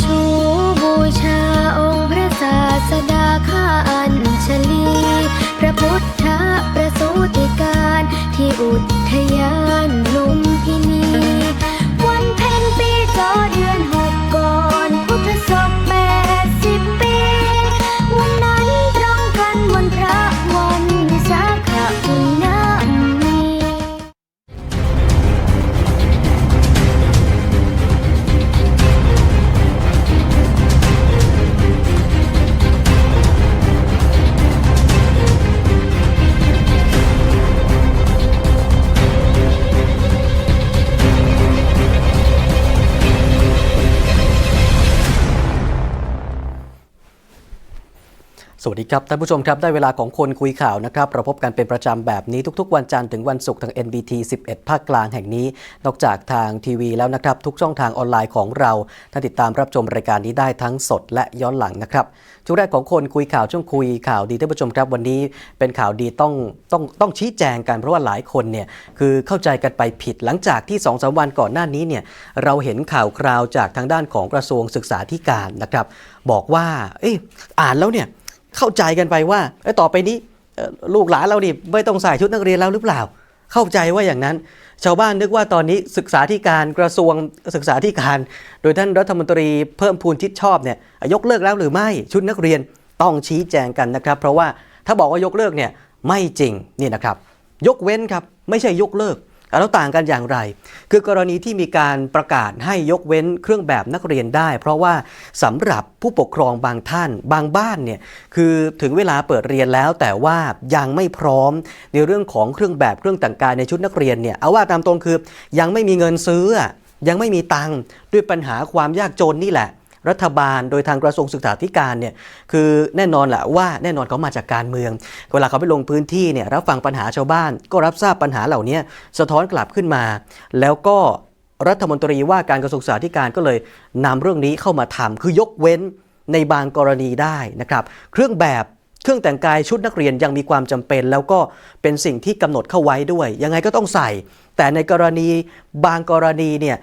ชูบูชาองค์พระศาสดาข้าอัญชลี พระพุทธประสูติการที่อุทยาน สวัสดีครับท่านผู้ชมครับได้เวลาของคนคุยข่าวนะครับเราพบกันเป็นประจำแบบนี้ทุกๆ วันจันทร์ถึงวันศุกร์ทาง NBT 11 ภาคกลางแห่งนี้ นอกจากทางทีวีแล้วนะครับ ทุกช่องทางออนไลน์ของเราท่านติดตามรับชมรายการนี้ได้ทั้งสดและย้อนหลังนะครับช่วงแรกของคนคุยข่าวช่วงคุยข่าวดีท่านผู้ชมครับวันนี้เป็นข่าวดีต้องต้องต้องชี้แจงกันเพราะว่าหลายคนเนี่ยคือเข้าใจกันไปผิดหลังจากที่2อสวันก่อนหน้านี้เนี่ยเราเห็นข่าวคราวจากทางด้านของกระทรวงศึกษาธิการนะครับบอกว่าเอ๊ะอ่านแล้วเนี่ย เข้าใจกันไปว่าต่อไปนี้ลูกหลานเรานี่ไม่ต้องใส่ชุดนักเรียนแล้วหรือเปล่า เข้าใจว่าอย่างนั้น ชาวบ้านนึกว่าตอนนี้ศึกษาธิการกระทรวงศึกษาธิการ โดยท่านรัฐมนตรีเพิ่มพูนชิดชอบเนี่ยยกเลิกแล้วหรือไม่ชุดนักเรียนต้องชี้แจงกันนะครับ เพราะว่าถ้าบอกว่ายกเลิกเนี่ยไม่จริงนี่นะครับ ยกเว้นครับไม่ใช่ยกเลิก แล้วต่างกันอย่างไร คือกรณีที่มีการประกาศให้ยกเว้นเครื่องแบบนักเรียนได้ เพราะว่าสำหรับผู้ปกครองบางท่านบางบ้านเนี่ยคือถึงเวลาเปิดเรียนแล้ว แต่ว่ายังไม่พร้อมในเรื่องของเครื่องแบบเครื่องแต่งกายในชุดนักเรียนเนี่ยเอาว่าตามตรงคือยังไม่มีเงินซื้อยังไม่มีตังค์ด้วยปัญหาความยากจนนี่แหละ รัฐบาล โดยทางกระทรวงศึกษาธิการเนี่ยคือแน่นอนแหละว่าแน่นอนเขามาจากการเมือง เวลาเขาไปลงพื้นที่เนี่ยรับฟังปัญหาชาวบ้าน ก็รับทราบปัญหาเหล่านี้สะท้อนกลับขึ้นมา แล้วก็รัฐมนตรีว่าการกระทรวงศึกษาธิการก็เลยนำเรื่องนี้เข้ามาทำคือยกเว้นในบางกรณีได้นะครับเครื่องแบบเครื่องแต่งกายชุดนักเรียนยังมีความจำเป็น แล้วก็เป็นสิ่งที่กำหนดเข้าไว้ด้วย ยังไงก็ต้องใส่ แต่ในกรณีบางกรณีเนี่ย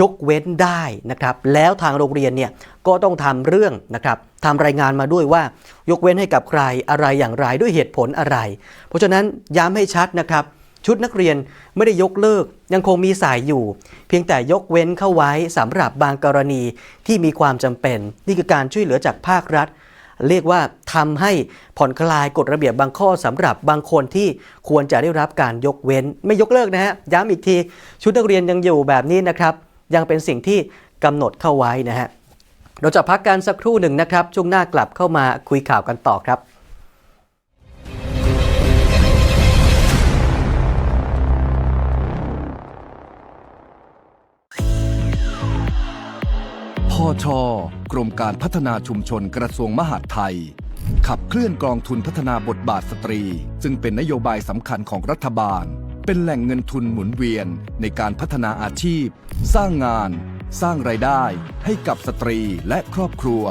ยกเว้นได้นะครับ แล้วทางโรงเรียนเนี่ยก็ต้องทำเรื่องนะครับทำรายงานมาด้วยว่ายกเว้นให้กับใครอะไรอย่างไรด้วยเหตุผลอะไร เพราะฉะนั้นย้ำให้ชัดนะครับ ชุดนักเรียนไม่ได้ยกเลิก ยังคงมีสายอยู่ เพียงแต่ยกเว้นเข้าไว้สำหรับบางกรณีที่มีความจำเป็น นี่คือการช่วยเหลือจากภาครัฐ เรียกว่าทำให้ผ่อนคลายกฎระเบียบบางข้อสำหรับบางคนที่ควรจะได้รับการยกเว้น ไม่ยกเลิกนะฮะย้ำอีกที ชุดนักเรียนยังอยู่แบบนี้นะครับ ยังเป็นสิ่งที่กำหนดเข้าไว้นะฮะเราจะพักกันสักครู่หนึ่งนะครับ ช่วงหน้ากลับเข้ามาคุยข่าวกันต่อครับพอชกรมการพัฒนาชุมชนกระทรวงมหาดไทย ขับเคลื่อนกองทุนพัฒนาบทบาทสตรี ซึ่งเป็นนโยบายสำคัญของรัฐบาล เป็นแหล่งเงินทุนหมุนเวียนในการพัฒนาอาชีพ สร้างงาน สร้างไรายได้ ให้กับสตรีและครอบครัว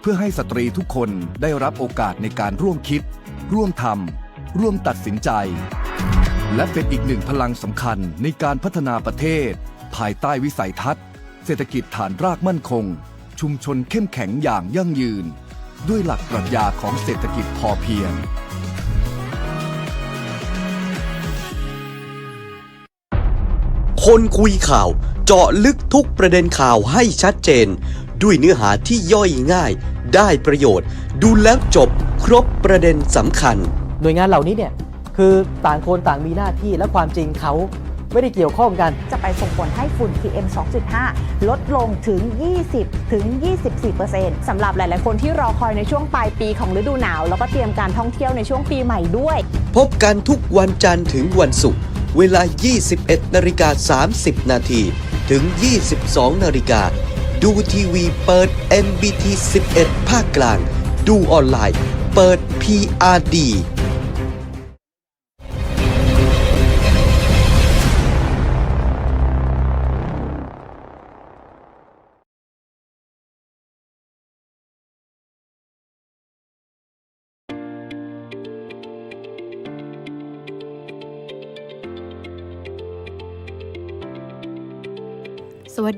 เพื่อให้สตรีทุกคนได้รับโอกาสในการร่วมคิด ร่วมทำร่วมตัดสินใจ และเป็นอีกหนึ่งพลังสำคัญในการพัฒนาประเทศ ภายใต้วิสัยทัศน์ เศรษฐกิจฐานรากมั่นคง ชุมชนเข้มแข็งอย่างยั่งยืน ด้วยหลักปรัชญาของเศรษฐกิจพอเพียง คนคุยข่าว เจาะลึกทุกประเด็นข่าวให้ชัดเจน ด้วยเนื้อหาที่ย่อยง่าย ได้ประโยชน์ ดูแล้วจบครบประเด็นสำคัญ หน่วยงานเหล่านี้เนี่ยคือต่างคนต่างมีหน้าที่และความจริงเขาไม่ได้เกี่ยวข้องกัน จะไปส่งผลให้ฝุ่น PM 2.5 ลดลงถึง 20 ถึง 24%สำหรับหลาย ๆ คนที่รอคอยในช่วงปลายปีของฤดูหนาว แล้วก็เตรียมการท่องเที่ยวในช่วงปีใหม่ด้วย พบกันทุกวันจันทร์ถึงวันศุกร์ เวลา 21นาฬิกา30 นาทีถึง 22นาฬิกาดูทีวีเปิด MBT 11 ภาคกลาง ดูออนไลน์ เปิด PRD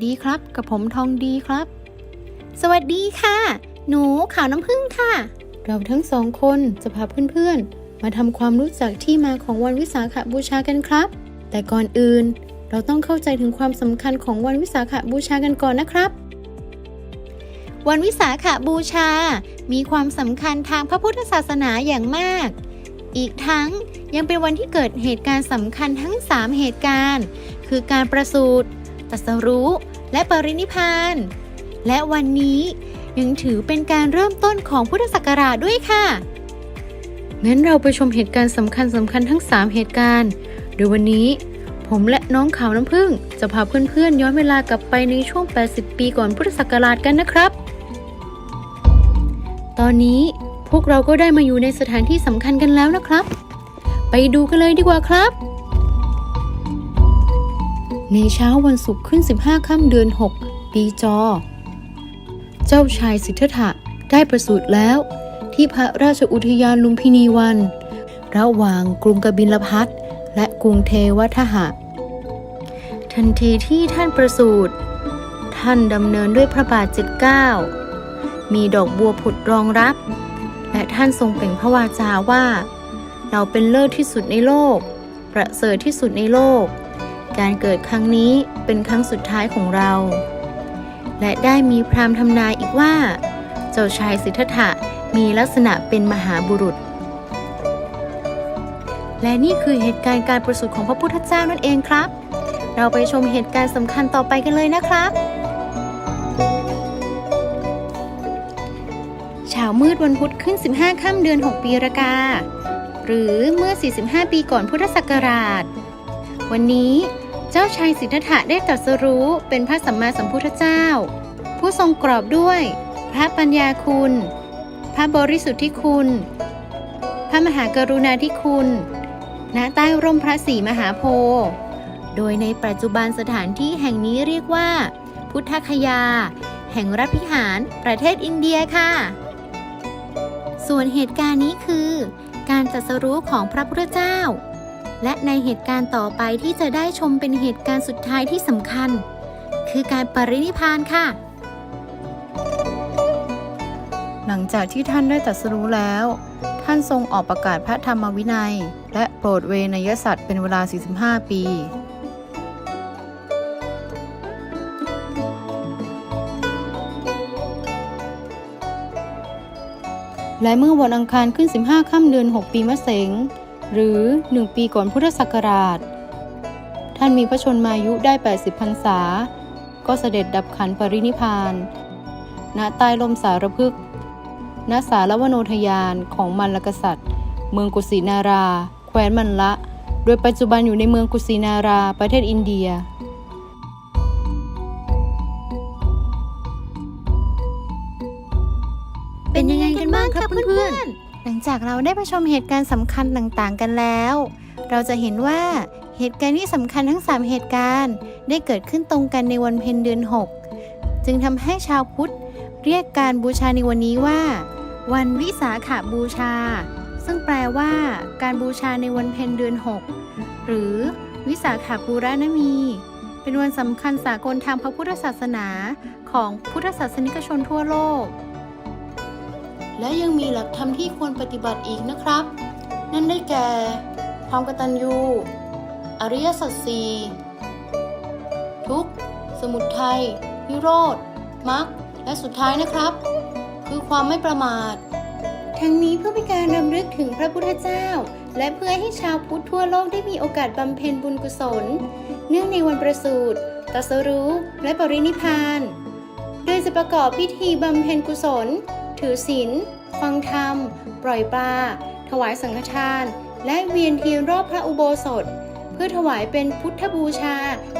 ดีครับ กับผมทองดีครับ สวัสดีค่ะ หนูขาวน้ำผึ้งค่ะ เราทั้งสองคนจะพาเพื่อนๆ มาทำความรู้จักที่มาของวันวิสาขบูชากันครับ แต่ก่อนอื่น เราต้องเข้าใจถึงความสำคัญของวันวิสาขบูชากันก่อนนะครับ วันวิสาขบูชา มีความสำคัญทางพระพุทธศาสนาอย่างมาก อีกทั้งยังเป็นวันที่เกิดเหตุการณ์สำคัญทั้ง 3 เหตุการณ์ คือการประสูติตรัสรู้ และปรินิพาน และวันนี้ยังถือเป็นการเริ่มต้นของพุทธศักราชด้วยค่ะงั้นเราไปชมเหตุการณ์สำคัญสำคัญทั้ง 3 เหตุการณ์โดยวันนี้ ผมและน้องขาวน้ำผึ้งจะพาเพื่อนๆย้อนเวลากลับไปในช่วง 80 ปีก่อนพุทธศักราชกันนะครับ ตอนนี้พวกเราก็ได้มาอยู่ในสถานที่สำคัญกันแล้วนะครับ ไปดูกันเลยดีกว่าครับ ในเช้าวันศุกร์ขึ้น 15 ค่ำเดือน 6 ปีจอ เจ้าชายสิทธัตถะได้ประสูติแล้ว ที่พระราชอุทยานลุมพินีวัน ระหว่างกรุงกบิลพัทและกรุงเทวทหะ ทันทีที่ท่านประสูติท่านดำเนินด้วยพระบาทเจ็ดเก้ามีดอกบัวผุดรองรับ และท่านทรงเป่งพระวาจาว่า เราเป็นเลิศที่สุดในโลก ประเสริฐที่สุดในโลก การเกิดครั้งนี้เป็นครั้งสุดท้ายของเรา และได้มีพราหมณ์ทำนายอีกว่า เจ้าชายสิทธัตถะมีลักษณะเป็นมหาบุรุษ และนี่คือเหตุการณ์การประสูติของพระพุทธเจ้านั่นเองครับ เราไปชมเหตุการณ์สำคัญต่อไปกันเลยนะครับ เช้ามืดวันพุธขึ้น 15 ค่ำเดือน 6 ปีรากา หรือเมื่อ 45 ปีก่อนพุทธศักราช วันนี้ เจ้าชายสิทธัตถะได้ตรัสรู้เป็นพระสัมมาสัมพุทธเจ้า ผู้ทรงกรอบด้วย พระปัญญาคุณ พระบริสุทธิคุณ พระมหากรุณาธิคุณ ณใต้ร่มพระศรีมหาโพธิ์โดยในปัจจุบันสถานที่แห่งนี้เรียกว่า พุทธคยา แห่งรัฐพิหาร ประเทศอินเดียค่ะ ส่วนเหตุการณ์นี้คือ การตรัสรู้ของพระพุทธเจ้า และในเหตุการณ์ต่อไปที่จะได้ชมเป็นเหตุการณ์สุดท้ายที่สำคัญ คือการปรินิพานค่ะ หลังจากที่ท่านได้ตรัสรู้แล้ว ท่านทรงออกประกาศพระธรรมวินัย และโปรดเวนยสัตว์เป็นเวลา 45 ปีและเมื่อวันอังคารขึ้น 15 ค่ำเดือน 6 ปีมะเสง หรือ 1 ปีก่อนพุทธศักราช ท่านมีพระชนมายุได้ 80พรรษา ก็เสด็จดับขันปรินิพาน ณใต้ลมสารพึก ณสารวโนทยานของมัลลกษัตริย์ เมืองกุสินารา แคว้นมันละ โดยปัจจุบันอยู่ในเมืองกุสินารา ประเทศอินเดีย จากเราได้ไปชมเหตุการณ์สำคัญต่างๆ กันแล้ว เราจะเห็นว่าเหตุการณ์ที่สำคัญทั้ง 3 เหตุการณ์ได้เกิดขึ้นตรงกันในวันเพ็ญเดือน 6 จึงทำให้ชาวพุทธเรียกการบูชาในวันนี้ว่า วันวิสาขาบูชา ซึ่งแปลว่าการบูชาในวันเพ็ญเดือน 6 หรือวิสาขาบูรณมี เป็นวันสำคัญสากลทางพระพุทธศาสนาของพุทธศาสนิกชนทั่วโลก และยังมีหลักธรรมที่ควรปฏิบัติอีกนะครับ นั่นได้แก่ ความกตัญญู อริยสัจสี่ทุกข์สมุทัยนิโรธมรรคและสุดท้ายนะครับ คือความไม่ประมาท ทั้งนี้เพื่อเป็นการรำลึกถึงพระพุทธเจ้า และเพื่อให้ชาวพุทธทั่วโลกได้มีโอกาสบำเพ็ญบุญกุศล เนื่องในวันประสูติตรัสรู้ และปรินิพาน โดยจะประกอบพิธีบำเพ็ญกุศล ถือศีล ฟังธรรม ปล่อยปลา ถวายสังฆทาน และเวียนเทียนรอบพระอุโบสถ เพื่อถวายเป็นพุทธบูชา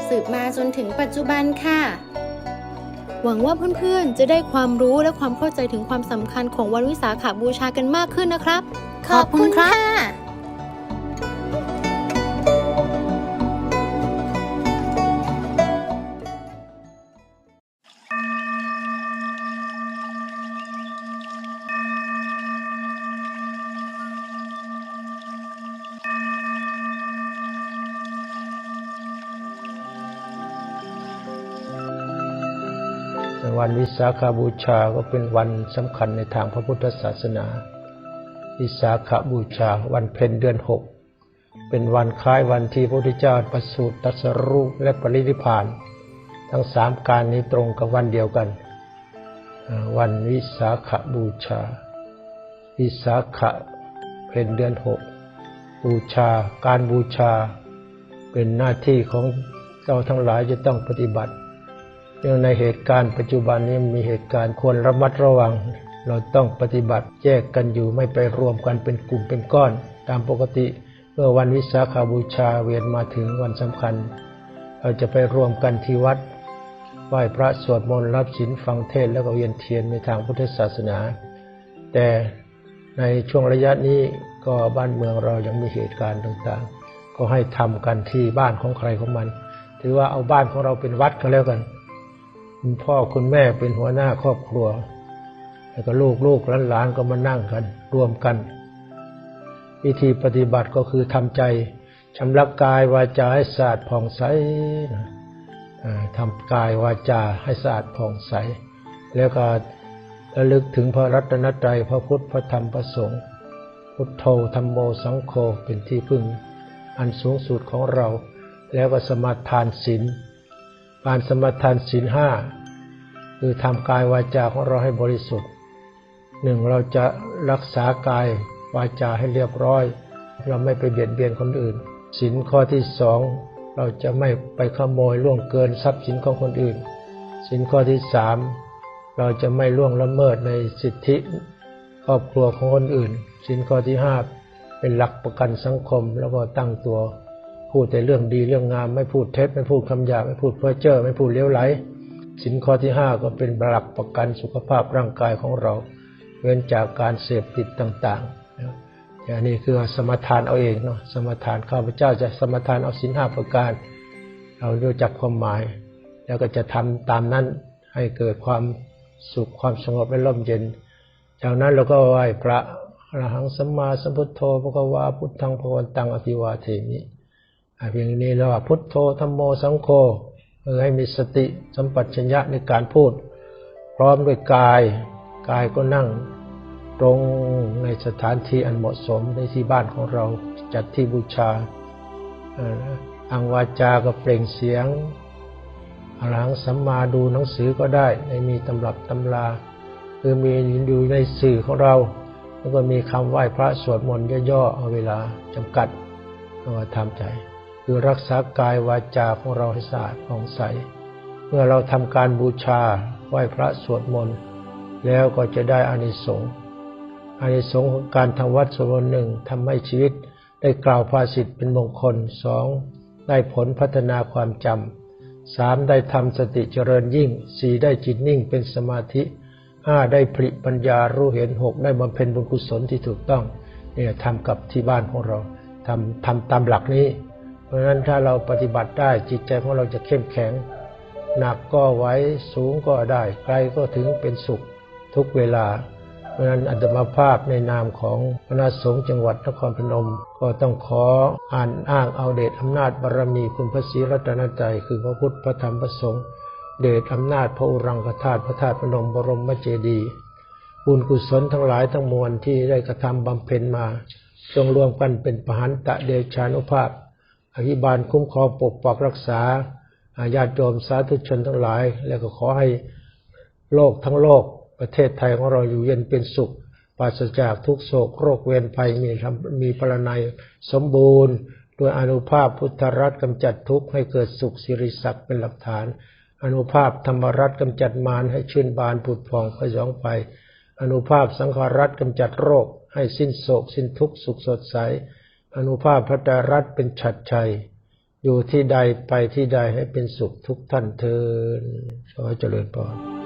สืบมาจนถึงปัจจุบันค่ะ หวังว่าเพื่อนๆ จะได้ความรู้และความเข้าใจถึงความสำคัญของวันวิสาขาบูชากันมากขึ้นนะครับ ขอบคุณค่ะาขาบูชาก็เป็นวันสำคัญในทางพระพุทธศาสนาวิสาขาบูชาวันเพ็ญเดือนหกเป็นวันคล้ายวันที่พระพุทธเจ้าประสูติตรัสรู้และปรินิพาน ทั้งสามการนี้ตรงกับวันเดียวกัน วันวิสาขบูชา วิสาขะเป็นเดือนหกบูชาการบูชา เป็นหน้าที่ของเราทั้งหลายจะต้องปฏิบัติ เนื่องในเหตุการณ์ปัจจุบันนี้มีเหตุการณ์ควรระมัดระวัง เราต้องปฏิบัติแยกกันอยู่ไม่ไปรวมกันเป็นกลุ่มเป็นก้อน ตามปกติเมื่อวันวิสาขาบูชาเวียนมาถึงวันสำคัญ เราจะไปรวมกันที่วัดไหว้พระสวดมนต์รับศีลฟังเทศแล้วก็เวียนเทียนในทางพุทธศาสนา แต่ในช่วงระยะนี้ก็บ้านเมืองเรายังมีเหตุการณ์ต่างๆ ก็ให้ทำกันที่บ้านของใครของมัน ถือว่าเอาบ้านของเราเป็นวัดก็แล้วกัน คุณพ่อคุณแม่เป็นหัวหน้าครอบครัว แล้วก็ลูกลูกหลานหลานก็มานั่งกัน รวมกัน วิธีปฏิบัติก็คือทำใจชำระกายวาจาให้สะอาดผ่องใสนะอ่าทำกายวาจาให้สะอาดผ่องใส แล้วก็ระลึกถึงพระรัตนตรัยพระพุทธพระธรรมพระสงฆ์พุทโธธรรมโมสังโฆเป็นที่พึ่ง อันสูงสุดของเรา แล้วก็สมาทานศีล การสมาทานศีลห้าคือทำกายวาจาของเราให้บริสุทธิ์หนึ่งเราจะรักษากายวาจาให้เรียบร้อย เราไม่ไปเบียดเบียนคนอื่นศีลข้อที่สองเราจะไม่ไปขโมยล่วงเกินทรัพย์สินของคนอื่นศีลข้อที่สามเราจะไม่ล่วงละเมิดในสิทธิครอบครัวของคนอื่นศีลข้อที่ห้าเป็นหลักประกันสังคมแล้วก็ตั้งตัว พูดแต่เรื่องดีเรื่องงาม ไม่พูดเท็จไม่พูดคำหยาบไม่พูดเพ้อเจ้อไม่พูดเลี้ยวไหลสินข้อที่ห้าก็เป็นหลักประกันสุขภาพร่างกายของเรา เว้นจากการเสพติดต่างๆนะอย่างนี้คือสมทานเอาเองเนาะสมทานข้าพเจ้าจะสมทานเอาสินห้าประการ เรารู้จักความหมาย แล้วก็จะทำตามนั้นให้เกิดความสุขความสงบและร่มเย็น จากนั้นเราก็ไหว้พระอรหังสัมมาสัมพุทโธพระกวาพุทธังพวันตังอภิวาเทมิ อย่างนี้แล้วว่าพุทโธธรรมโมสังโฆเพื่อให้มีสติสัมปชัญญะในการพูด พร้อมด้วยกายกายก็นั่งตรงในสถานที่อันเหมาะสมในที่บ้านของเราจัดที่บูชาอังวาจาก็เปล่งเสียงอรหังสัมมาดูหนังสือก็ได้ในมีตำรับตำราคือมีอยู่ในสื่อของเรา แล้วก็มีคำไหว้พระสวดมนต์ย่อๆเอาเวลาจำกัดเอามาทำใจ คือรักษากายวาจาของเราให้สะอาดผ่องใส เมื่อเราทำการบูชาไหว้พระสวดมนต์แล้วก็จะได้อานิสงส์อานิสงส์ของการทำวัดสวดมนต์หนึ่งทำให้ชีวิตได้กล่าวภาษิตเป็นมงคลสองได้ผลพัฒนาความจำสามได้ทำสติเจริญยิ่งสี่ได้จิตนิ่งเป็นสมาธิห้าได้ผลิปัญญารู้เห็นหกได้บำเพ็ญบุญกุศลที่ถูกต้องเนี่ยทำกับที่บ้านของเราทำทำตามหลักนี้ ราะฉะนั้นถ้าเราปฏิบัติได้จิตใจของเราจะเข้มแข็ง หนักก็ไว้สูงก็ได้ไกลก็ถึงเป็นสุขทุกเวลา เพราะฉะนั้นอัตมาภาพในนามของคณะสงฆ์จังหวัดนครพนม ก็ต้องขออ่านอ้างเอาเดชอำนาจบารมีคุณพระศรีรัตนตรัยคือพระพุทธพระธรรมพระสงฆ์เดชอำนาจพระอุรังคธาตุพระธาตุพนมบรมเจดีย์บุญกุศลทั้งหลายทั้งมวลที่ได้กระทำบำเพ็ญมาจงรวมกันเป็นปหันตะเดชานุภาพ อภิบาลคุ้มครองปกปักรักษาญาติโยมสาธุชนทั้งหลาย แล้วก็ขอให้โลกทั้งโลกประเทศไทยของเราอยู่เย็นเป็นสุขปราศจากทุกโศกโรคเวรภัยมีธรรมมีพลานัยสมบูรณ์ด้วยอนุภาพพุทธรัตน์กำจัดทุกข์ให้เกิดสุขสิริศักดิ์เป็นหลักฐาน อนุภาพธรรมรัตน์กำจัดมารให้ชื่นบานผุดผ่องพยองไป อนุภาพสังขารัตน์กำจัดโรคให้สิ้นโศกสิ้นทุกข์สุขสดใส อนุภาพพระดารัตเป็นฉัดชัย อยู่ที่ใดไปที่ใดให้เป็นสุขทุกท่านเทินขอเจริญพร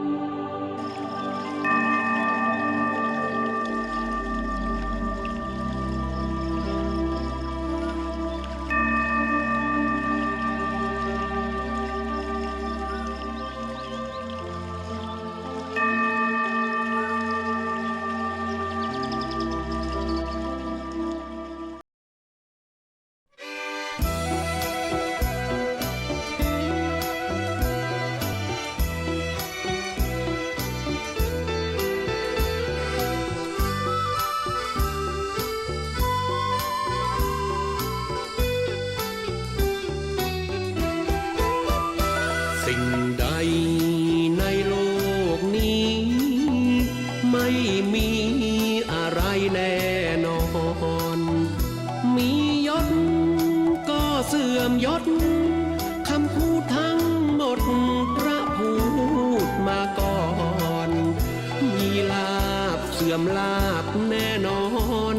ยศคำพูดทั้งหมดพระพูดมาก่อน มีลาบเสื่อมลาบแน่นอน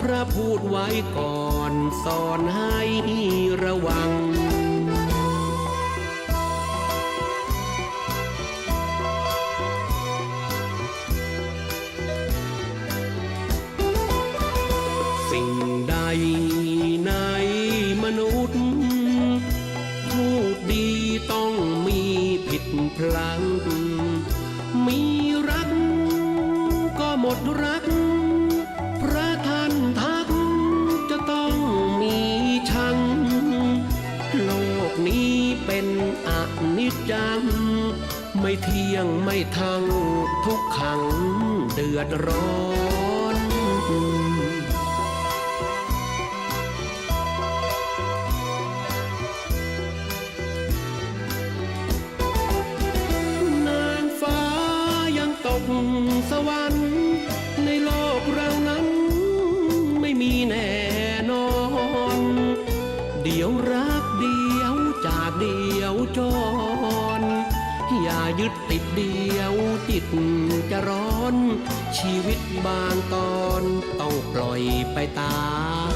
พระพูดไว้ก่อนสอนให้ระวังสิ่ง นี้เป็นอนิจจัง ไม่เที่ยงไม่ทั้งทุกขังเดือดร้อนน เดียวจิตจะร้อน ชีวิตบางตอนต้องปล่อยไปตาม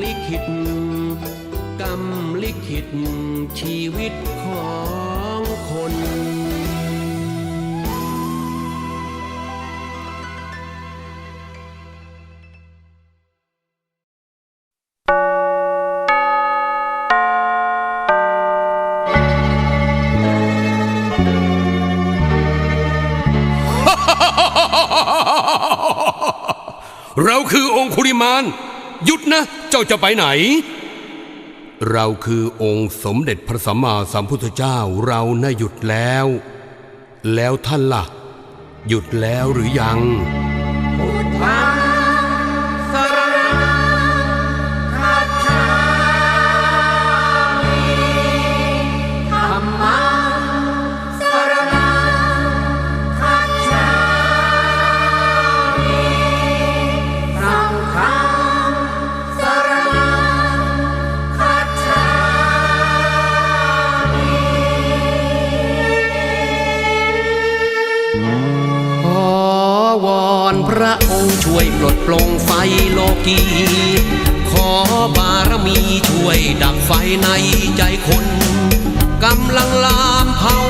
ลิขิตกรรมลิขิตชีวิตของคนเราคือองคุริมาน หยุดนะ เจ้าจะไปไหน เราคือองค์สมเด็จพระสัมมาสัมพุทธเจ้าเราน่ะหยุดแล้ว แล้วท่านล่ะ หยุดแล้วหรือยัง ลดปลงไฟโลกี ขอบารมีช่วยดับไฟในใจคน กำลังลามเผา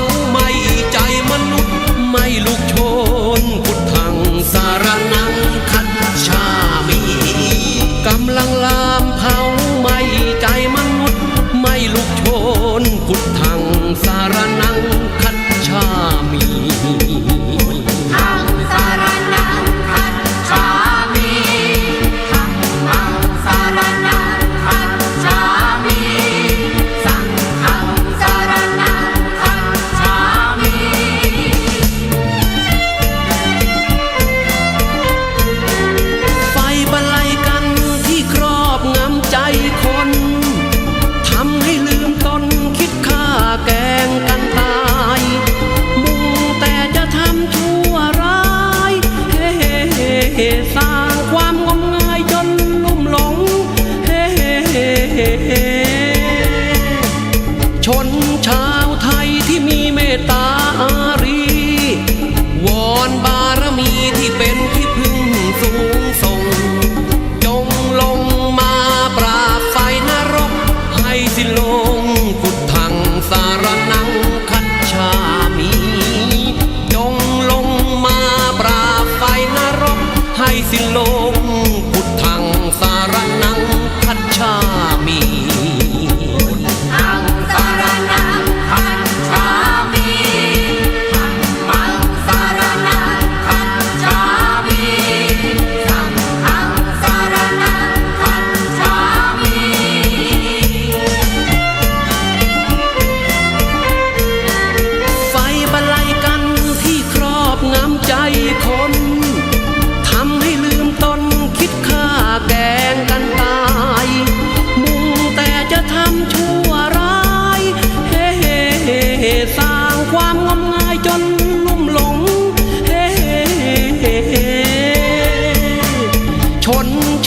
dar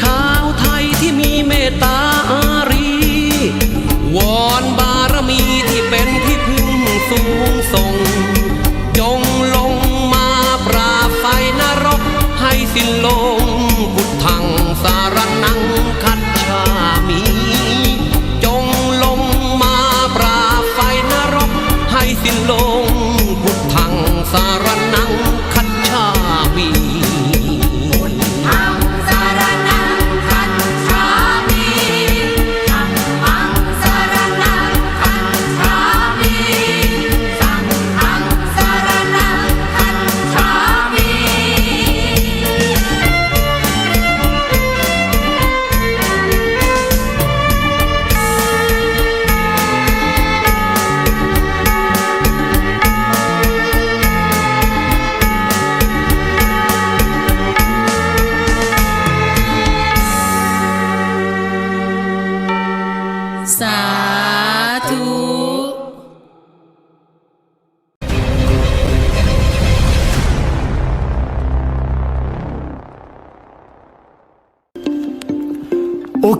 ชาวไทยที่มีเมตตา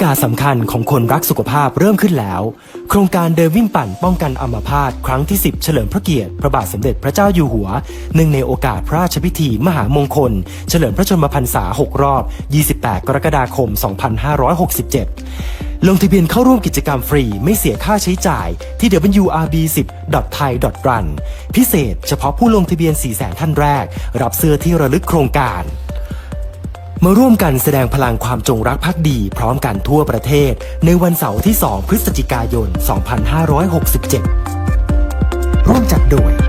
กาสสำคัญของคนรักสุขภาพเริ่มขึ้นแล้ว โครงการเดินวิ่งปั่นป้องกันอัมพาตครั้งที่ 10 เฉลิมพระเกียรติพระบาทสมเด็จพระเจ้าอยู่หัวเนื่งในโอกาสพระราชพิธีมหามงคล เฉลิมพระชนมพรรษา 6 รอบ 28 กรกฎาคม 2567 ลงทะเบียนเข้าร่วมกิจกรรมฟรีไม่เสียค่าใช้จ่ายที่ wrb10.thai.run พิเศษเฉพาะผู้ลงทะเบียน 400,000 ท่านแรก รับเสื้อที่ระลึกโครงการ มาร่วมกันแสดงพลังความจงรักภักดีพร้อมกันทั่วประเทศ ในวันเสาร์ที่ 2 พฤศจิกายน 2567 ร่วมจัดโดย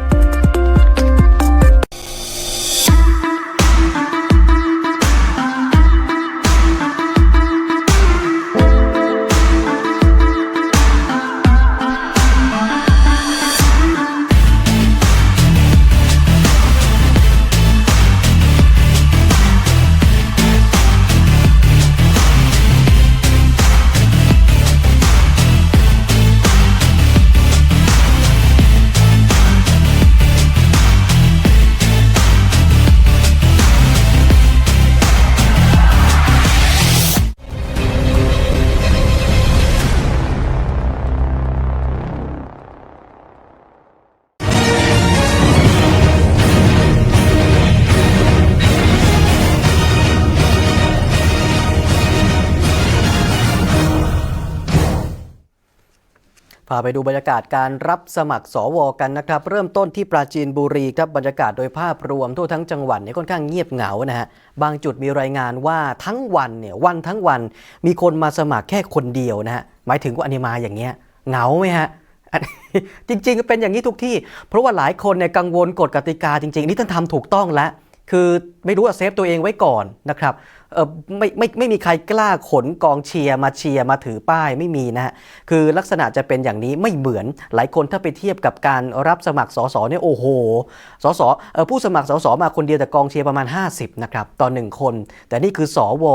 พาไปดูบรรยากาศการรับสมัครสวกันนะครับ เริ่มต้นที่ปราจีนบุรีครับบรรยากาศโดยภาพรวมทั่วทั้งจังหวัดเนี่ยค่อนข้างเงียบเหงานะฮะบางจุดมีรายงานว่าทั้งวันเนี่ยวันทั้งวันมีคนมาสมัครแค่คนเดียวนะฮะหมายถึงว่าอนิมาอย่างเงี้ยเหงาไหมฮะจริงๆเป็นอย่างนี้ทุกที่ เพราะว่าหลายคนเนี่ยกังวลกฎกติกาจริงๆนี่ท่านทำถูกต้องแล้ว คือไม่รู้ว่าเซฟตัวเองไว้ก่อนนะครับเออไม่ไม่ไม่มีใครกล้าขนกองเชียร์มาเชียร์มาถือป้ายไม่มีนะฮะคือลักษณะจะเป็นอย่างนี้ไม่เหมือนหลายคนถ้าไปเทียบกับการรับสมัครสสเนี่ยโอ้โหสสเออผู้สมัครสสมาคนเดียวแต่กองเชียร์ประมาณ 50นะครับต่อหนึ่งคน แต่นี่คือสว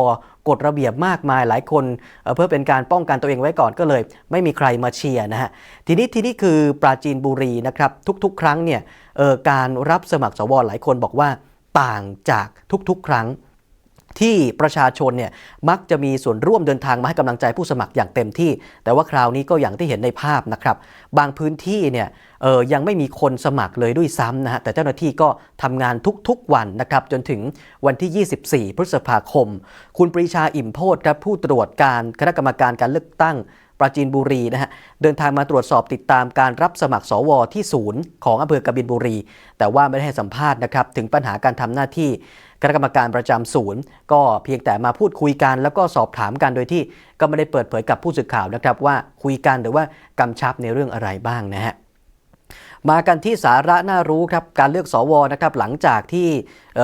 กฎระเบียบมากมายหลายคนเเพื่อเป็นการป้องกันตัวเองไว้ก่อนก็เลย ไม่มีใครมาเชียร์นะฮะทีนี้ทีนี้คือปราจีนบุรีนะครับทุกๆ ครั้งเนี่ยการรับสมัครสวหลายคนบอกว่า ต่างจากทุกๆ ครั้งที่ประชาชนเนี่ยมักจะมีส่วนร่วมเดินทางมาให้กำลังใจผู้สมัครอย่างเต็มที่ แต่ว่าคราวนี้ก็อย่างที่เห็นในภาพนะครับ บางพื้นที่เนี่ยเออยังไม่มีคนสมัครเลยด้วยซ้ำนะฮะแต่เจ้าหน้าที่ก็ทำงานทุกๆวันนะครับจนถึงวันที่ 24 พฤษภาคม คุณปรีชาอิ่มโพธครับผู้ตรวจการคณะกรรมการการเลือกตั้ง ปราจีนบุรีนะฮะเดินทางมาตรวจสอบติดตามการรับสมัครสวที่ศูนย์ของอำเภอกบินบุรี แต่ว่าไม่ได้ให้สัมภาษณ์นะครับถึงปัญหาการทำหน้าที่คณะกรรมการประจำศูนย์ ก็เพียงแต่มาพูดคุยกันแล้วก็สอบถามกันโดยที่ก็ไม่ได้เปิดเผยกับผู้สื่อข่าวนะครับว่าคุยกันหรือว่ากำชับในเรื่องอะไรบ้างนะฮะ มากันที่สาระน่ารู้ครับการเลือกสวนะครับหลังจากที่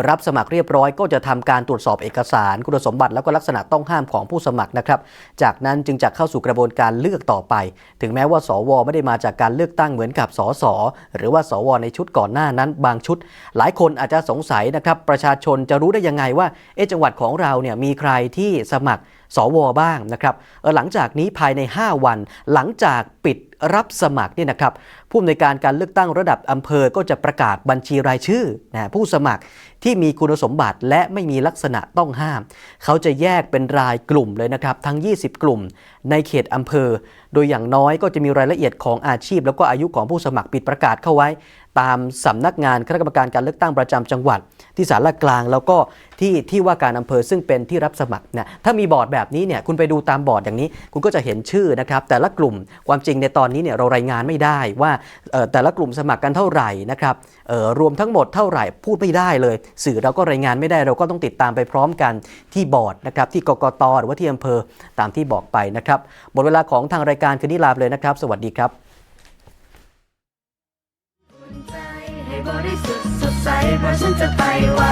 รับสมัครเรียบร้อยก็จะทำการตรวจสอบเอกสาร คุณสมบัติแล้วก็ลักษณะต้องห้ามของผู้สมัครนะครับ จากนั้นจึงจะเข้าสู่กระบวนการเลือกต่อไป ถึงแม้ว่าสว ไม่ได้มาจากการเลือกตั้งเหมือนกับสสหรือว่าสว ในชุดก่อนหน้านั้นบางชุด หลายคนอาจจะสงสัยนะครับประชาชนจะรู้ได้ยังไงว่าเอจังหวัดของเราเนี่ยมีใครที่สมัครสวบ้างนะครับหลังจากนี้ภายใน 5 วันหลังจากปิดรับสมัครเนี่ยนะครับ ผู้อำนวยการการเลือกตั้งระดับอำเภอก็จะประกาศบัญชีรายชื่อนะผู้สมัครที่มีคุณสมบัติและไม่มีลักษณะต้องห้าม เขาจะแยกเป็นรายกลุ่มเลยนะครับ ทั้ง 20 กลุ่มในเขตอำเภอ โดยอย่างน้อยก็จะมีรายละเอียดของอาชีพ แล้วก็อายุของผู้สมัครปิดประกาศเข้าไว้ ตามสำนักงานคณะกรรมการการเลือกตั้งประจำจังหวัด ที่สารกลางแล้วก็ที่ที่ว่าการอำเภอซึ่งเป็นที่รับสมัครนะถ้ามีบอร์ดแบบนี้เนี่ยคุณไปดูตามบอร์ดอย่างนี้ คุณก็จะเห็นชื่อนะครับแต่ละกลุ่มความจริงในตอนนี้เนี่ยเรารายงานไม่ได้ว่าแต่ละกลุ่มสมัครกันเท่าไหร่นะครับรวมทั้งหมดเท่าไหร่พูดไม่ได้เลย สื่อเราก็รายงานไม่ได้เราก็ต้องติดตามไปพร้อมกันที่บอร์ดนะครับที่กกตหรือว่าที่อำเภอตามที่บอกไปนะครับหมดเวลาของทางรายการคืนนี้ลาเลยนะครับ สวัสดีครับบริสุทธิ์สดใสเพราะฉันจะไปไหว้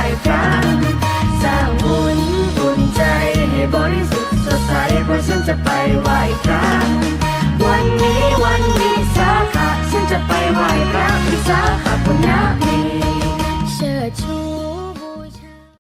พระวันนี้วันนี้สัก sa payway Practice sa kapunyapin